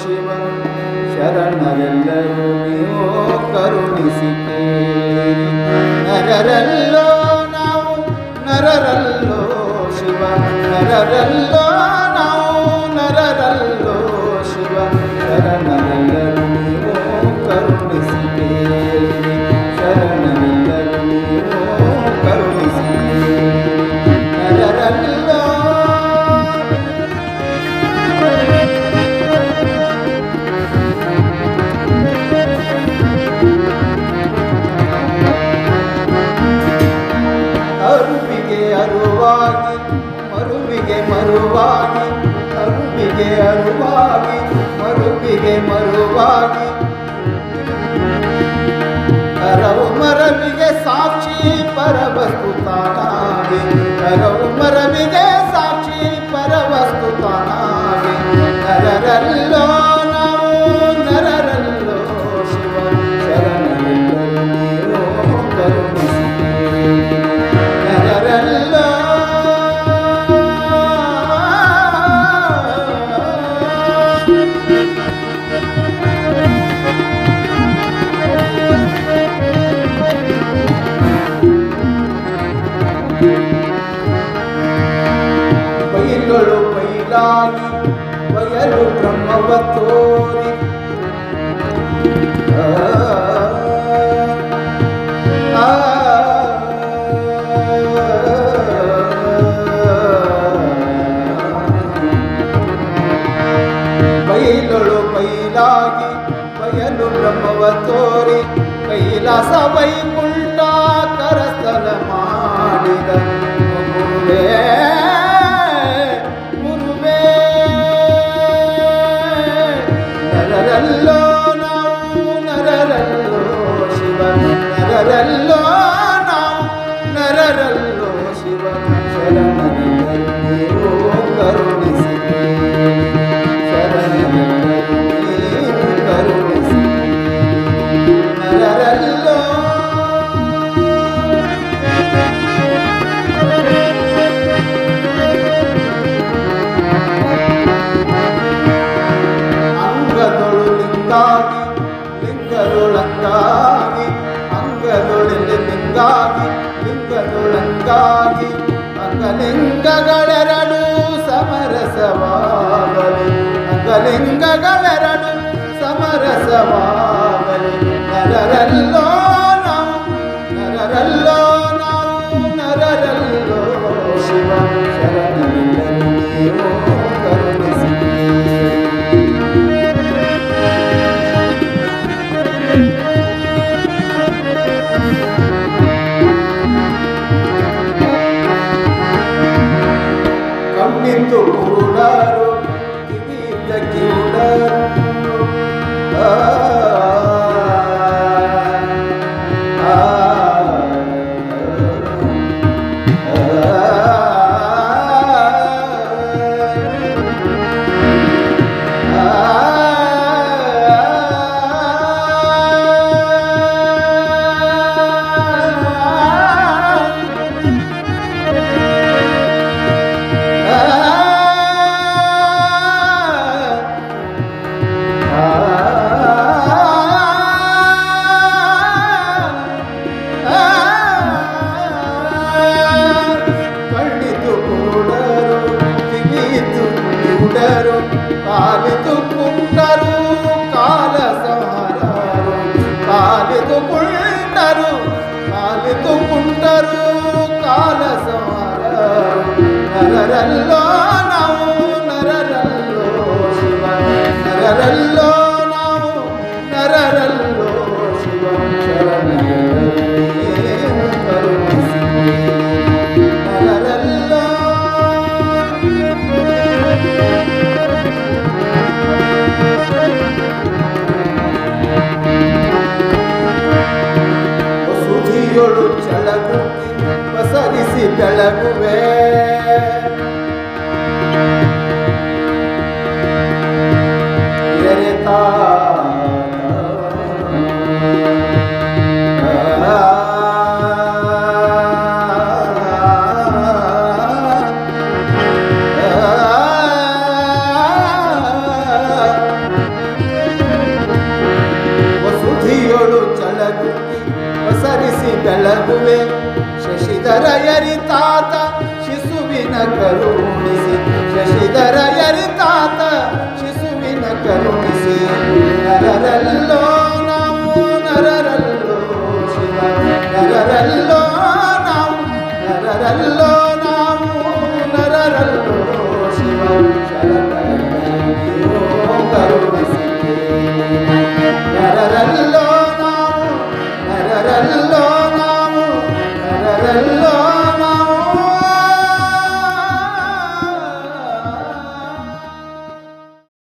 ಶಿವ ಶರಣರೆಲ್ಲರೂ ನೀವು ಕರುಣಿಸಿ ನರರಲ್ಲೋ ನಾವು ನರರಲ್ಲೋ ಶಿವ ನರರಲ್ಲೋ ಅರುವಿಗೆ ಮರುಪಿಗೆ ಮರುವಿಗೆ ಮರುವಾಗಿ ಕರವು ಮರವಿಗೆ ಸಾಕ್ಷಿ ಪರವಸ್ತು ತಾನಾಗಿ ಕರವು ಮರವಿಗೆ ಬಯಲು ಬ್ರಹ್ಮವ ತೋರಿ ಬೈಲೊಳು ಬೈಲಾಗಿ ಬಯಲು ಬ್ರಹ್ಮವ ತೋರಿ ಕೈಲಾಸ ವೈಕುಂಠ ಲಿಂಗಾಗಿ ಲಿಂಗದೊಳಂಗಾಗಿ ಅಂಗಲಿಂಗಗಳೆರಡು ಸಮರಸವಾಗಲಿ. ಅಂಗಲಿಂಗಗಳೆರಡು ಸಮರಸವಾಗಲಿ. ನರರಲ್ಲೋ visto curaram, que vida que mudaram. Ah, ah, ah. తొక్కుంటారు కాలు తొక్కుంటారు కాల సమారల్లో నవ్వు அசி தளருவே தாய் ಶಶಿಧರ ಯರಿ ತಾತ ಶಿಶುವಿನ ಕರುಣಿಸಿ.